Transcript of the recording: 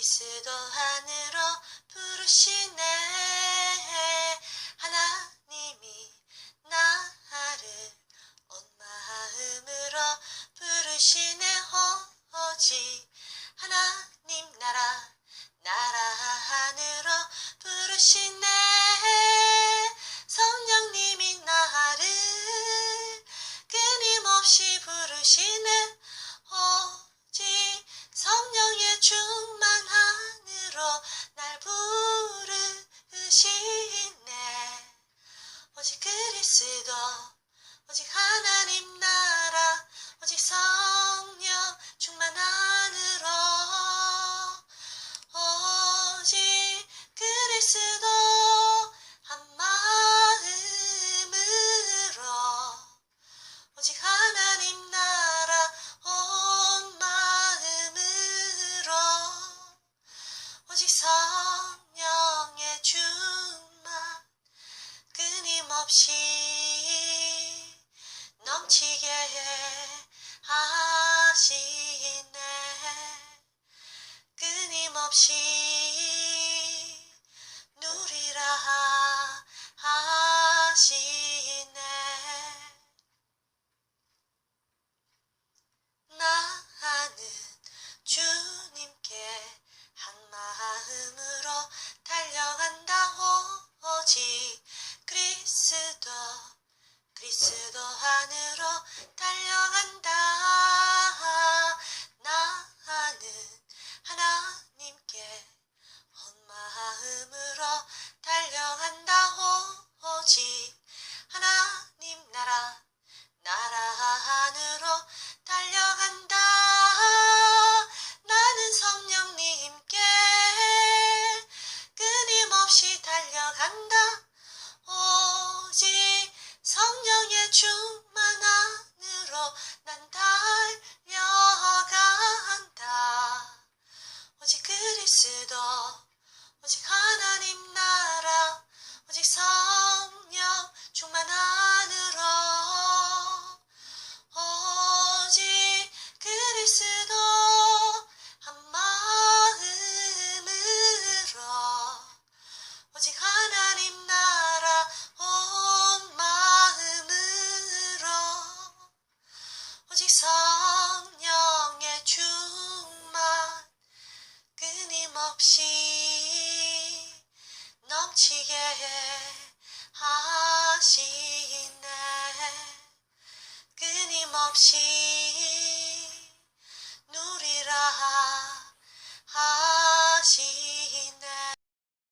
이 스도, 하늘로 부르시네. 하나님이 나를 온 마음으로 부르시네. 오지 하나님 나라 증거 오직 하나님 나라 오직 성령 충만 안으로 오직 그리스도 心 달려간다 오직 하나님 나라 나라 하늘로